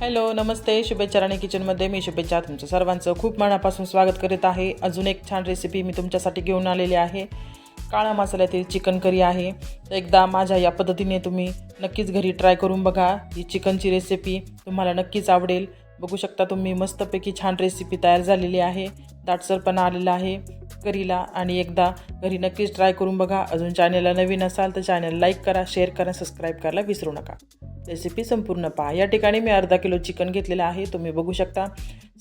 Hello नमस्ते. शुभेच्छा राणी किचनमध्ये. मी शुभेच्छा तुमचं सर्वांचं. खूप मनापासून स्वागत करीत आहे. अजून एक छान रेसिपी मी तुमच्यासाठी घेऊन आलेली आहे. काळा मसाल्यातील चिकन करी आहे. एकदा माझ्या या पद्धतीने तुम्ही नक्कीच घरी ट्राय करून बघा. ही चिकनची रेसिपी तुम्हाला नक्कीच आवडेल. बघू शकता तुम्ही मस्तपैकी छान रेसिपी तयार झालेली आहे. दाटसरपणा आलेला आहे करीला आणि एकदा घरी नक्कीच ट्राय करून बघा. अजून चॅनेलला नवीन असाल तर चॅनल लाईक करा शेअर करा सबस्क्राईब करायला विसरू नका. रेसिपी संपूर्ण पहा. या ठिकाणी मी अर्धा किलो चिकन घेतलेलं आहे. तुम्ही बघू शकता.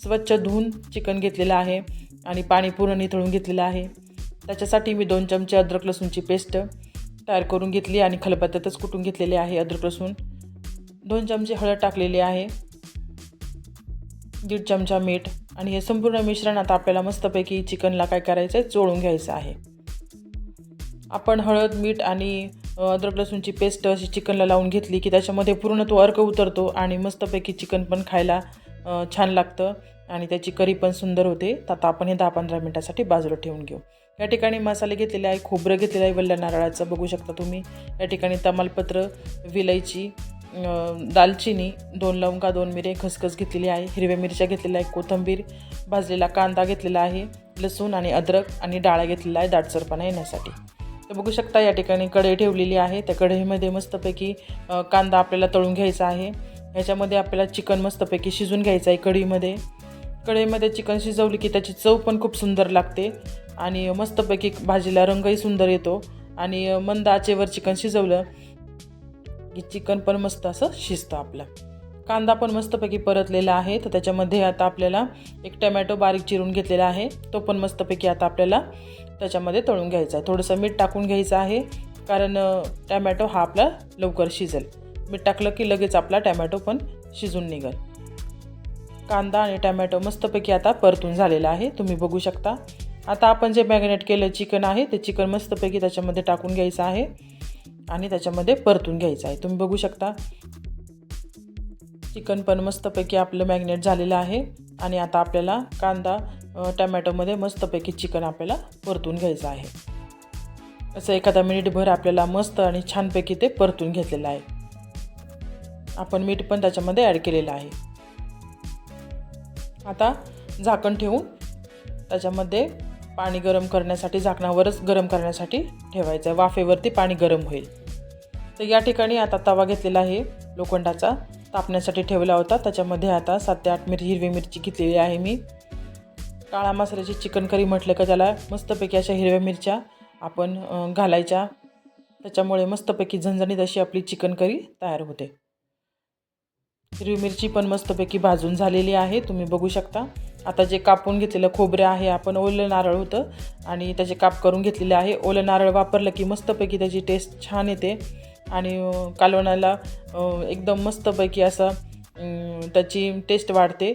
स्वच्छ धुवून चिकन घेतलेलं आहे आणि पाणी पूर्ण निथळून घेतलेलं आहे. त्याच्यासाठी मी दोन चमचे अद्रक लसूणची पेस्ट तयार करून घेतली आणि खलबत्त्यातच कुटून घेतलेले आहे अद्रक लसूण. दोन चमचे हळद टाकलेली आहे. दीड चमचा मीठ आणि हे संपूर्ण मिश्रण आता आपल्याला मस्तपैकी चिकनला काय करायचं आहे चोळून घ्यायचं आहे. आपण हळद मीठ आणि अद्रक लसूणची पेस्ट अशी चिकनला लावून घेतली की त्याच्यामध्ये पूर्ण तो अर्क उतरतो आणि मस्तपैकी चिकन पण खायला छान लागतं. आणि त्याची करी पण सुंदर होते. तर आता आपण हे दहा पंधरा मिनटासाठी बाजूला ठेवून घेऊ. या ठिकाणी मसाले घेतलेले आहे खोबरं घेतलेलं आहे वल्ल्या नारळाचं. बघू शकता तुम्ही. या ठिकाणी तमालपत्र विलायची दालचिनी दोन लवंगा दोन मिरे खसखस घेतलेली आहे. हिरव्या मिरच्या घेतलेल्या आहे कोथिंबीर भाजलेला कांदा घेतलेला आहे. लसूण आणि अद्रक आणि डाळा घेतलेला आहे दाटसरपणा येण्यासाठी. तर बघू शकता या ठिकाणी कढई ठेवलेली आहे. त्या कढईमध्ये मस्तपैकी कांदा आपल्याला तळून घ्यायचा आहे. ह्याच्यामध्ये आपल्याला चिकन मस्तपैकी शिजून घ्यायचं आहे कढईमध्ये. कढईमध्ये चिकन शिजवली की त्याची चव पण खूप सुंदर लागते आणि मस्तपैकी भाजीला रंगही सुंदर येतो आणि मंद आचेवर चिकन शिजवलं की चिकन पण मस्त असं शिजतं आपलं. कांदा पण मस्तपैकी परतलेला आहे. तर त्याच्यामध्ये आता आपल्याला एक टमॅटो बारीक चिरून घेतलेला आहे. तो पण मस्तपैकी आता आपल्याला त्याच्यामध्ये तळून घ्यायचा आहे. थोडंसं मीठ टाकून घ्यायचं आहे. कारण टॅमॅटो टमॅटो हा आपला लवकर शिजेल. मीठ टाकलं की लगेच आपला टमॅटो पण शिजून निघेल. कांदा आणि टमॅटो मस्तपैकी आता परतून झालेला आहे. तुम्ही बघू शकता. आता आपण जे मॅरिनेट केलं चिकन आहे ते चिकन मस्तपैकी त्याच्यामध्ये टाकून घ्यायचं आहे. आणि त्याच्यामध्ये परतून घ्यायचं आहे. तुम्ही बघू शकता. चिकन पण मस्तपैकी आपलं मॅग्नेट झालेलं आहे. आणि आता आपल्याला कांदा अ, टमॅटोमध्ये मस्तपैकी चिकन आपल्याला परतून घ्यायचं आहे. असं एखादा मिनिटभर आपल्याला मस्त आणि छानपैकी ते परतून घेतलेलं आहे. आपण मीठ पण त्याच्यामध्ये ॲड केलेलं आहे. आता झाकण ठेवून त्याच्यामध्ये पाणी गरम करण्यासाठी झाकणावरच गरम करण्यासाठी ठेवायचं आहे. वाफेवरती पाणी गरम होईल. तर या ठिकाणी आता तवा घेतलेला आहे लोखंडाचा. तापण्यासाठी ठेवला होता. त्याच्यामध्ये आता सात ते आठ मिरची हिरवी मिरची घेतलेली आहे मी. काळा मसाल्याची चिकन करी म्हटलं का त्याला? मस्तपैकी अशा हिरव्या मिरच्या आपण घालायच्या. त्याच्यामुळे मस्तपैकी झणझणीत अशी आपली चिकन करी तयार होते. हिरवी मिरची पण मस्तपैकी भाजून झालेली आहे. तुम्ही बघू शकता. आता जे कापून घेतलेलं खोबरं आहे आपण ओलं नारळ होतं. आणि त्याचे काप करून घेतलेले आहे. ओलं नारळ वापरलं की मस्तपैकी त्याची टेस्ट छान येते. आणि कालवणाला एकदम मस्तपैकी असं त्याची टेस्ट वाढते.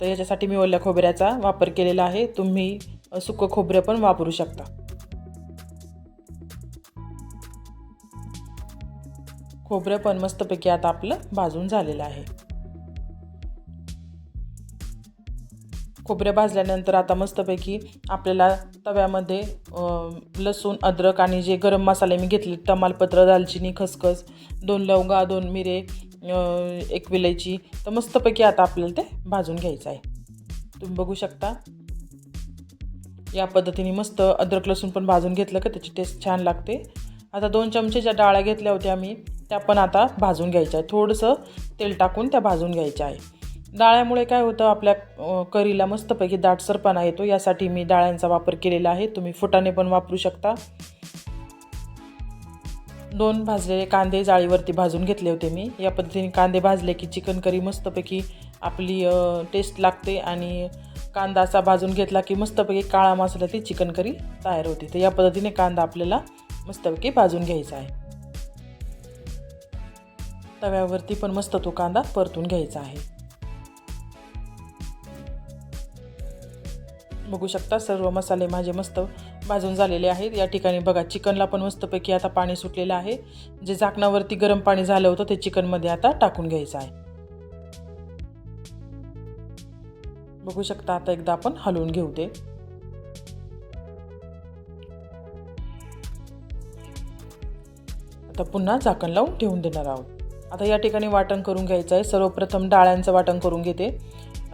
तर याच्यासाठी मी ओल्या खोबऱ्याचा वापर केलेला आहे. तुम्ही सुकं खोबरं पण वापरू शकता. खोबरं पण मस्तपैकी आता आपलं भाजून झालेलं आहे. खोबरं भाजल्यानंतर आता मस्तपैकी आपल्याला तव्यामध्ये लसूण अद्रक आणि जे गरम मसाले मी घेतले तमालपत्र दालचिनी खसखस दोन लवंगा दोन मिरे एक विलायची तर मस्तपैकी आता आपल्याला ते भाजून घ्यायचं आहे. तुम्ही बघू शकता. या पद्धतीने मस्त अद्रक लसूण पण भाजून घेतलं का त्याची टेस्ट छान लागते. आता दोन चमचे ज्या डाळ्या घेतल्या होत्या आम्ही त्या पण आता भाजून घ्यायच्या आहे थोडंसं तेल टाकून त्या भाजून घ्यायच्या आहे. डाळ्यामुळे काय होतं आपल्या करीला मस्तपैकी दाटसरपणा येतो. यासाठी मी डाळ्यांचा वापर केलेला आहे. तुम्ही फुटाने पण वापरू शकता. दोन भाजलेले कांदे जाळीवरती भाजून घेतले होते मी. या पद्धतीने कांदे भाजले की चिकन करी मस्तपैकी आपली टेस्ट लागते आणि कांदा असा भाजून घेतला की मस्तपैकी काळा मसाल्याची चिकन करी तयार होते. तर या पद्धतीने कांदा आपल्याला मस्तपैकी भाजून घ्यायचा आहे. तव्यावरती पण मस्त तो कांदा परतून घ्यायचा आहे. बघू शकता. सर्व मसाले माझे मस्त भाजून झालेले आहेत. या ठिकाणी बघा चिकनला पण मस्तपैकी आता पाणी सुटलेलं आहे. जे झाकणावरती गरम पाणी झालं होतं ते चिकनमध्ये आता टाकून घ्यायचं आहे. बघू शकता आता एकदा आपण हलवून घेऊ ते. आता पुन्हा झाकण लावून ठेवून देणार आहोत. आता या ठिकाणी वाटण करून घ्यायचं आहे. सर्वप्रथम डाळ्यांचं वाटण करून घेते.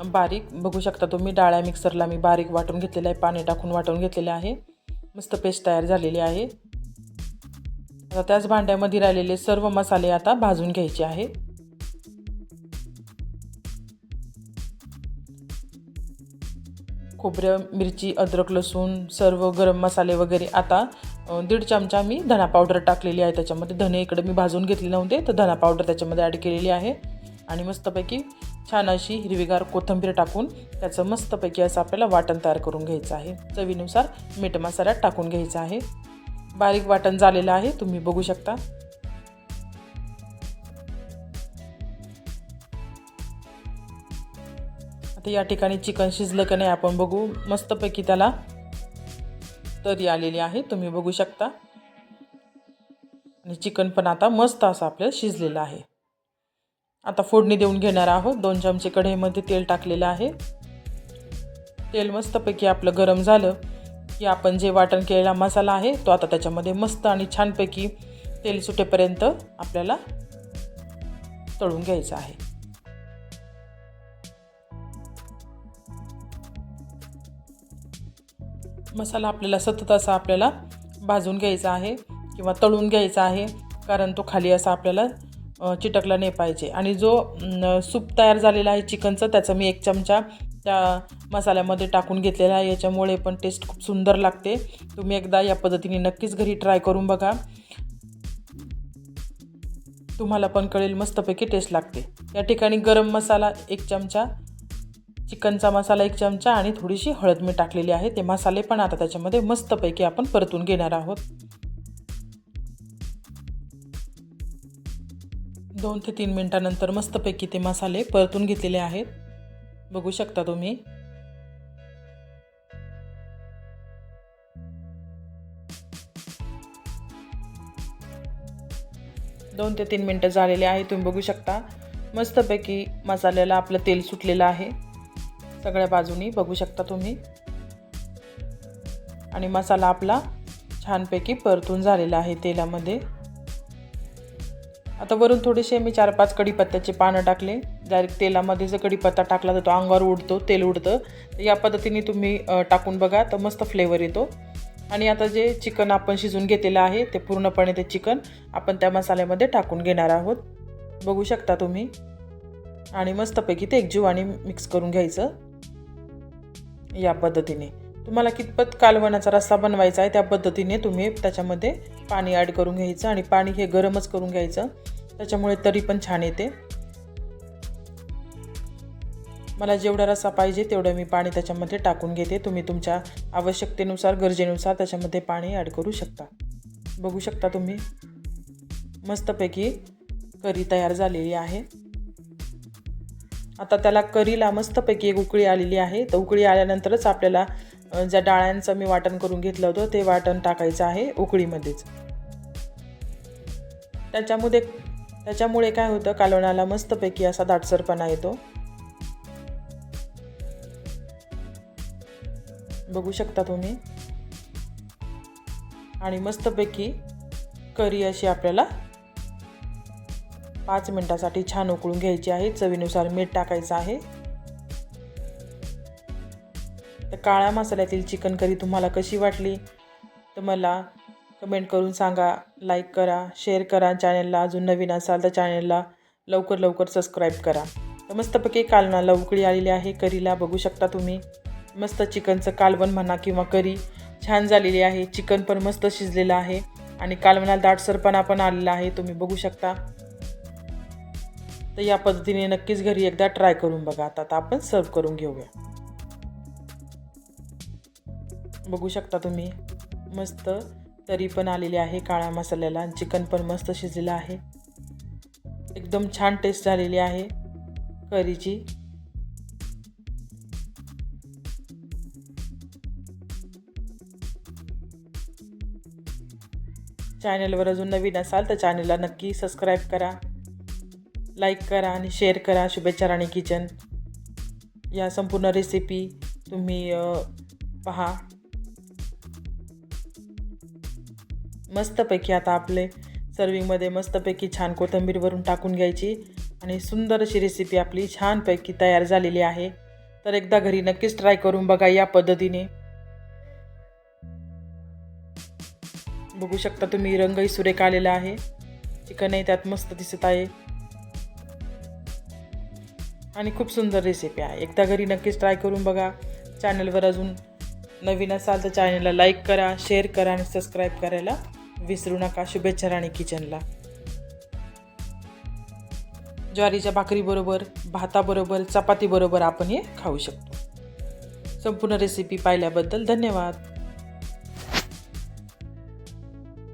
बारीक बघू शकता तुम्ही डाळ्या मिक्सरला मी बारीक वाटून घेतलेलं आहे. पाणी टाकून वाटून घेतलेलं आहे. मस्त पेस्ट तयार झालेली आहे. आता त्याच भांड्यामध्ये राहिलेले सर्व मसाले आता भाजून घ्यायचे आहे. खोबरं मिरची अद्रक लसूण सर्व गरम मसाले वगैरे आता दीड चमचा मी धना पावडर टाकलेली आहे त्याच्यामध्ये. धने इकडे मी भाजून घेतले नव्हते तर धना पावडर त्याच्यामध्ये ॲड केलेली आहे. आणि मस्तपैकी छान अशी हिरवीगार कोथिंबीर टाकून त्याचं मस्तपैकी असं आपल्याला वाटण तयार करून घ्यायचं आहे. चवीनुसार मीठ मसाला टाकून घ्यायचा आहे. बारीक वाटण झालेलं आहे तुम्ही बघू शकता. आता या ठिकाणी चिकन शिजलं का नाही आपण बघू. मस्तपैकी त्याला तरी आलेली आहे तुम्ही बघू शकता. आणि चिकन पण आता मस्त असं आपलं शिजलेलं आहे. आता फोडणी देऊन घेणार आहोत. दोन चमचे कढईमध्ये तेल टाकलेलं आहे. तेल मस्तपैकी आपलं गरम झालं की आपण जे वाटण केलेला मसाला आहे तो आता त्याच्यामध्ये मस्त आणि छानपैकी तेल सुटेपर्यंत आपल्याला तळून घ्यायचं आहे. मसाला आपल्याला सतत असा आपल्याला भाजून घ्यायचा आहे किंवा तळून घ्यायचा आहे कारण तो खाली असा आपल्याला चिटकला नाही पाहिजे. आणि जो सूप तयार झालेला आहे चिकनचं त्याचा मी एक चमचा त्या मसाल्यामध्ये टाकून घेतलेला आहे. याच्यामुळे पण टेस्ट खूप सुंदर लागते. तुम्ही एकदा या पद्धतीने नक्कीच घरी ट्राय करून बघा. तुम्हाला पण कळेल मस्तपैकी टेस्ट लागते. या ठिकाणी गरम मसाला एक चमचा चिकनचा मसाला एक चमचा आणि थोडीशी हळद मी टाकलेली आहे. ते मसाले पण आता त्याच्यामध्ये मस्तपैकी आपण परतून घेणार आहोत. दोन ते तीन मिनटानंतर मस्तपैकी ते मसाले परतून घेतलेले आहेत. बघू शकता तुम्ही. दोन ते तीन मिनटं झालेले आहे तुम्ही बघू शकता. मस्तपैकी मसाल्याला आपलं तेल सुटलेलं आहे. सगळ्या बाजूनी बघू शकता तुम्ही. आणि मसाला आपला छानपैकी परतून झालेला आहे तेलामध्ये. आता वरून थोडेसे मी चार पाच कढीपत्त्याचे पानं टाकले. डायरेक्ट तेलामध्ये जर कढीपत्ता टाकला तर तो अंगावर उडतो तेल उडतं तर या पद्धतीने तुम्ही टाकून बघा तर मस्त फ्लेवर येतो. आणि आता जे चिकन आपण शिजून घेतलेलं आहे ते पूर्णपणे ते चिकन आपण त्या मसाल्यामध्ये टाकून घेणार आहोत. बघू शकता तुम्ही. आणि मस्तपैकी ते एकजीव आणि मिक्स करून घ्यायचं. या पद्धतीने. तुम्हाला कितपत कालवणाचा रस्सा बनवायचा आहे त्या पद्धतीने तुम्ही त्याच्यामध्ये पाणी ॲड करून घ्यायचं आणि पाणी हे गरमच करून घ्यायचं. त्याच्यामुळे तरी पण छान येते. मला जेवढा रस्सा पाहिजे तेवढं मी पाणी त्याच्यामध्ये टाकून घेते. तुम्ही तुमच्या आवश्यकतेनुसार गरजेनुसार त्याच्यामध्ये पाणी ॲड करू शकता. बघू शकता तुम्ही. मस्तपैकी करी तयार झालेली आहे. आता त्याला करीला मस्तपैकी एक उकळी आलेली आहे. तर उकळी आल्यानंतरच आपल्याला ज्या डाळ्यांचं मी वाटण करून घेतलं होतं ते वाटण टाकायचं आहे उकळीमध्येच. त्याच्यामध्ये त्याच्यामुळे काय होतं कालवणाला मस्तपैकी असा दाटसरपणा येतो. बघू शकता तुम्ही. आणि मस्तपैकी करी अशी आपल्याला पाच मिनटासाठी छान उकळून घ्यायची आहे. चवीनुसार मीठ टाकायचं आहे. तर काळ्या मसाल्यातील चिकन करी तुम्हाला कशी वाटली? तर मला कमेंट करून सांगा लाईक करा शेअर करा चॅनलला अजून नवीन असाल तर चॅनलला लवकर लवकर सबस्क्राईब करा. तर मस्तपैकी कालवणाला उकळी आलेली आहे. करीला बघू शकता तुम्ही. मस्त चिकनचं कालवण म्हणा किंवा करी छान झालेली आहे. चिकन पण मस्त शिजलेलं आहे. आणि कालवणाला दाटसरपणा पण आलेला आहे. तुम्ही बघू शकता. तर या पद्धतीने नक्कीच घरी एकदा ट्राय करून बघा. आता आता आपण सर्व करून घेऊया. बघू शकता तुम्ही मस्त तरी पण आलेली आहे काळ्या मसाल्याला चिकन पण मस्त शिजलेलं आहे. एकदम छान टेस्ट झालेली आहे करीची. चॅनलवर अजून नवीन असाल तर चॅनलला नक्की सबस्क्राईब करा. लाईक करा आणि शेअर करा शुभेच्छा राणी किचन. या संपूर्ण रेसिपी तुम्ही पहा. मस्तपैकी आता आपले सर्विंगमध्ये मस्तपैकी छान कोथिंबीरवरून टाकून घ्यायची आणि सुंदर अशी रेसिपी आपली छानपैकी तयार झालेली आहे. तर एकदा घरी नक्कीच ट्राय करून बघा या पद्धतीने. बघू शकता तुम्ही रंगही सुरेख आलेला आहे. चिकनही त्यात मस्त दिसत आहे. आणि खूप सुंदर रेसिपी आहे. एकदा घरी नक्कीच ट्राय करून बघा. चॅनलवर अजून नवीन असाल तर चॅनलला लाईक करा शेअर करा आणि सबस्क्राईब करायला विसरू नका. शुभेच्छा राणी किचनला ज्वारीच्या भाकरीबरोबर भाताबरोबर चपातीबरोबर आपण हे खाऊ शकतो. संपूर्ण रेसिपी पाहिल्याबद्दल धन्यवाद.